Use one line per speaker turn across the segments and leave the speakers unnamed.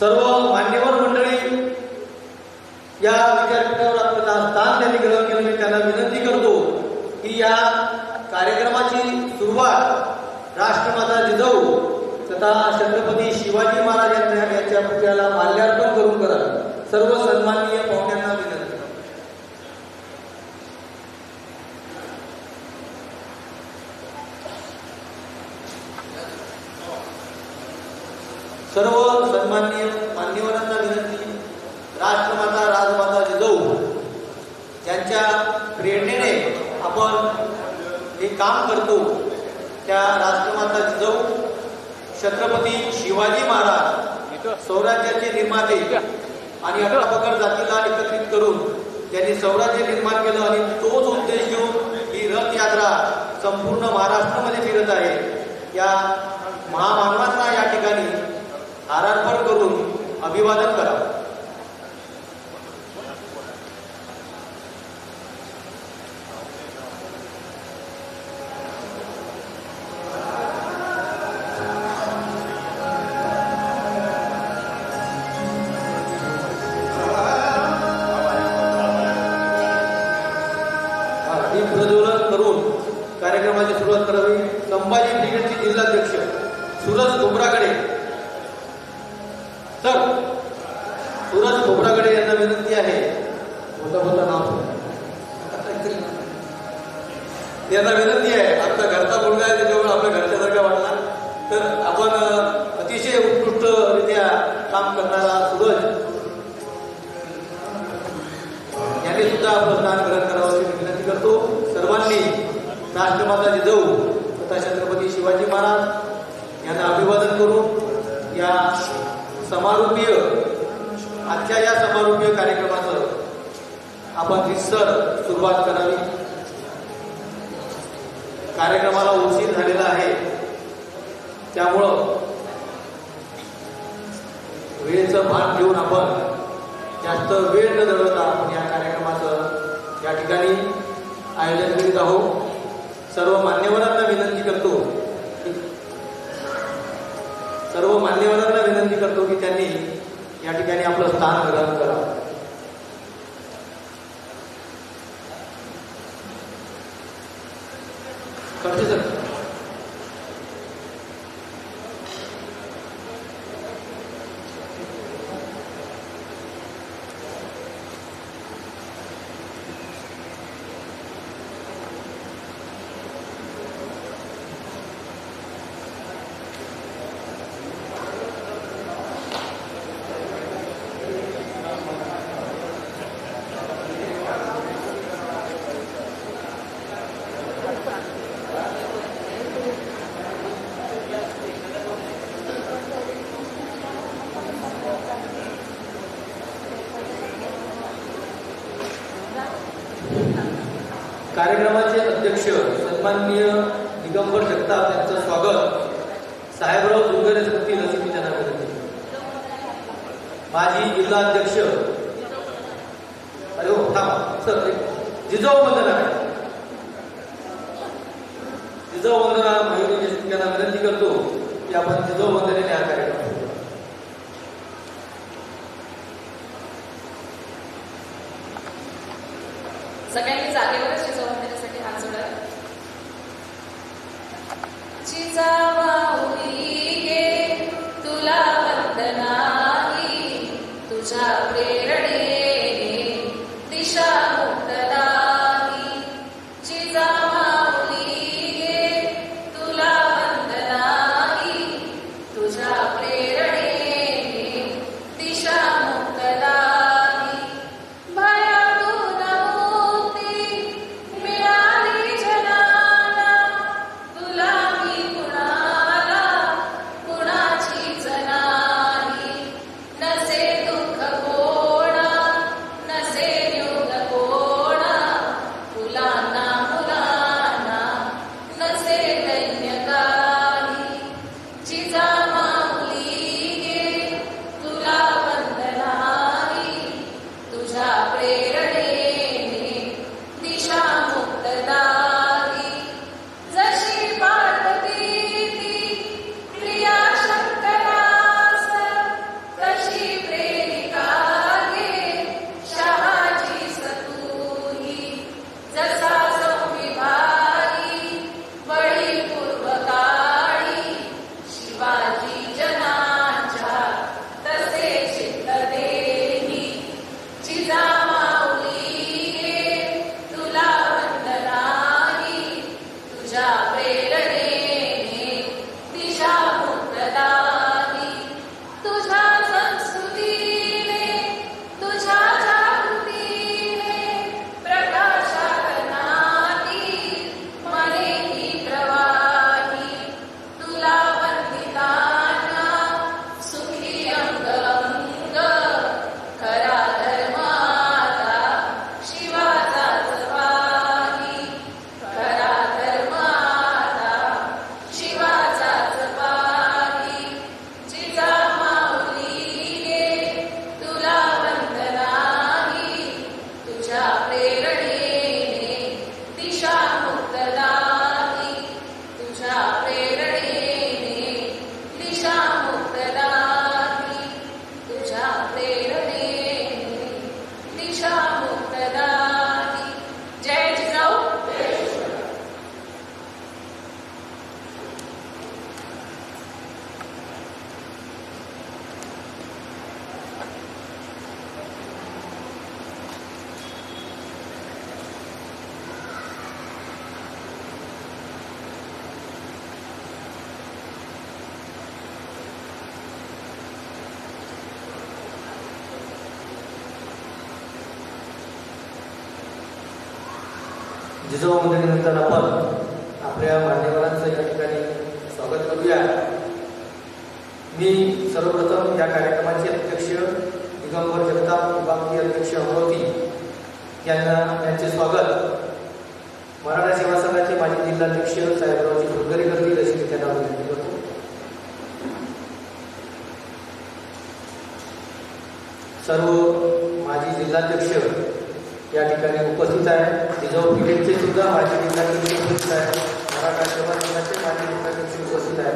सर्व मान्यवर मंडळी या विद्यापीठावर आपल्याला स्थान त्यांनी ग्रहण केलं. मी त्यांना विनंती करतो की या कार्यक्रमाची सुरुवात राष्ट्रमाता जिजाऊ तथा छत्रपती शिवाजी महाराज यांच्या यांच्या पुतळ्याला माल्यार्पण करून करा. सर्व सन्माननीय पाहुण्यांना विनंती सर्व सन्माननीय मान्यवरांना विनंती राष्ट्रमाता राजमाता जिजाऊ यांच्या प्रेरणेने आपण हे काम करतो. त्या राष्ट्रमाता जिजाऊ छत्रपती शिवाजी महाराज स्वराज्याचे निर्माते आणि अठरापकड जातीला एकत्रित करून त्यांनी स्वराज्य निर्माण केलं आणि तोच उद्देश घेऊन ही रथयात्रा संपूर्ण महाराष्ट्रामध्ये फिरत आहे. या महामानवांना या ठिकाणी आरारपण करून अभिवादन करावं. संभाजी ब्रिगेडचे जिल्हाध्यक्ष सुरज खोबराकडे तर सुरज खोबराकडे यांना विनंती आहे. मोठा मोठा नाव यांना विनंती आहे आपला घरचा मुलगा आहे त्याच्यामुळे आपल्या घरच्यासारखा वाटला तर आपण अतिशय उत्कृष्टरित्या काम करणारा सूरज यांनी सुद्धा आपलं स्थान ग्रहण करावं अशी विनंती करतो. सर्वांनी राष्ट्रमाता जिजाऊ तथा छत्रपती शिवाजी महाराज यांना अभिवादन करून या समारोपीय आजच्या या समारोपीय कार्यक्रमाचं आपण रिसर सुरुवात करावी. कार्यक्रमाला उशीर झालेला आहे. त्यामुळं वेळेचं भान ठेवून आपण जास्त वेळ न दळवता आपण या कार्यक्रमाचं या ठिकाणी आयोजन करीत आहोत. सर्व मान्यवरांना विनंती करतो. सर्व मान्यवरांना विनंती करतो की त्यांनी या ठिकाणी आपलं स्थान ग्रहण करावं. करते सर. कार्यक्रमाचे अध्यक्ष सन्माननीय दिगंबर जगताप यांचं स्वागत. साहेबराव दुर्गरे करतील अशी त्यांना माजी जिल्हा अध्यक्ष. अरे हो थांबा. सर जिजाऊ वंदना जिजाऊ वंदना मयुरी त्यांना विनंती करतो की आपण जिजाऊ वंदनेने हा कार्यक्रम करू.
सगळ्यांनी जागेवरच शिजवून वंदनेसाठी हात जोडा
जिजाऊ मंदिरानंतर आपण आपल्या मान्यवरांचं या ठिकाणी स्वागत करूया. मी सर्वप्रथम या कार्यक्रमाचे अध्यक्ष दिगंबर जगताप विभागीय अध्यक्ष अमरावती यांना यांचे स्वागत. मराठा सेवा संघाचे माजी जिल्हाध्यक्ष साहेबरावजी फुलकरी करतील अशी मी त्यांना विनंती करतो सर्व माजी जिल्हाध्यक्ष या ठिकाणी उपस्थित आहे. जिजाऊ ब्रिगेडचे सुद्धा माजी जिल्हाध्यक्ष उपस्थित आहे मराठा सेवा संघाचे माजी जिल्हाध्यक्ष उपस्थित आहे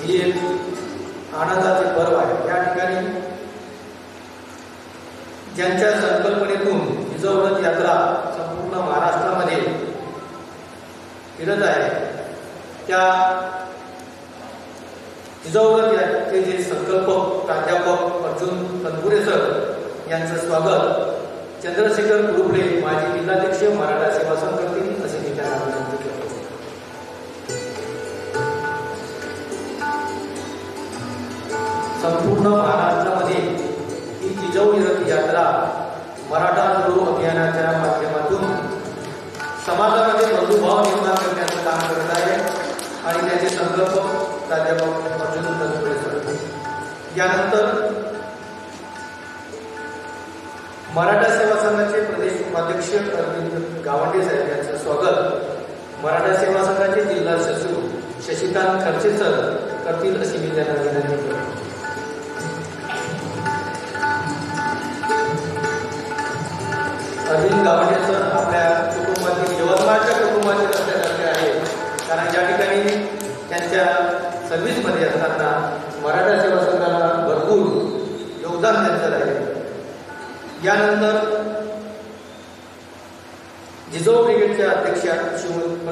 ही एक आनंदाचे पर्व आहे. या ठिकाणी ज्यांच्या संकल्पनेतून जिजाऊरथ यात्रा संपूर्ण महाराष्ट्रामध्ये फिरत आहे त्या जिजाऊरथ याचे जे संकल्पक प्राध्यापक अर्जुन तनपुरे सर यांचं स्वागत चंद्रशेखर कुरुपले माजी जिल्हाध्यक्ष मराठा सेवा संघ करतील असे मी त्यांना विनंती करतो. संपूर्ण महाराष्ट्रामध्ये ही जिजाऊ रथ यात्रा मराठा गुरु अभियानाच्या माध्यमातून समाजामध्ये बंधुभाव निर्माण करण्याचं काम करत आहे आणि त्याचे संकल्प प्राध्यापक अर्जुन यानंतर मराठा सेवा संघाचे प्रदेश उपाध्यक्ष अरविंद गावंडे साहेब यांचं स्वागत. मराठा सेवा संघाचे जिल्हा सचिव शशिकांत खर्चेसर करतील अशी मी त्यांना विनंती करतो.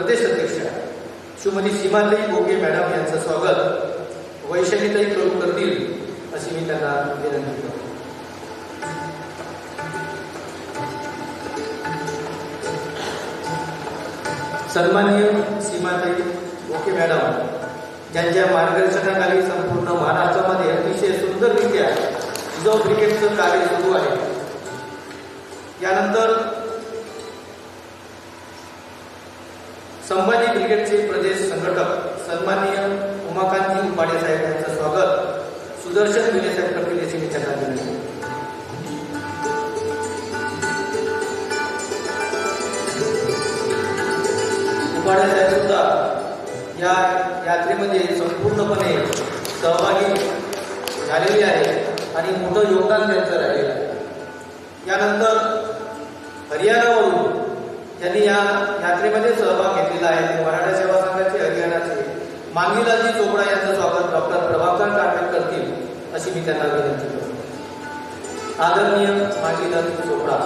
प्रदेश अध्यक्षा श्रीमती सीमाताई गोगे मॅडम यांचं स्वागत. वैशालीताई प्रमुख करतील अशी मी त्यांना विनंती करतो. सन्माननीय सीमाताई गोके मॅडम ज्यांच्या मार्गदर्शनाखाली संपूर्ण महाराष्ट्रामध्ये अतिशय सुंदररित्या जो क्रिकेटचं कार्य सुरू आहे. यानंतर संभाजी ब्रिगेडचे प्रदेश संघटक सन्माननीय उमाकांती उपाडे साहेब यांचं स्वागत. सुदर्शन विले साहेब करतील याची मी त्यांना विनंती उपाडे साहेब सुद्धा या यात्रेमध्ये संपूर्णपणे सहभागी झालेले आहे आणि मोठं योगदान त्यांचं राहिलेलं आहे. यानंतर हरियाणावरून त्यांनी या यात्रेमध्ये सहभाग घेतलेला आहे. मराठा सेवा संघाचे हरियाणाचे मानवीलालजी चोपडा यांचं स्वागत डॉक्टर प्रभाकर काटक करतील अशी मी त्यांना विनंती करतो. आदरणीय मांगीलालजी चोपडा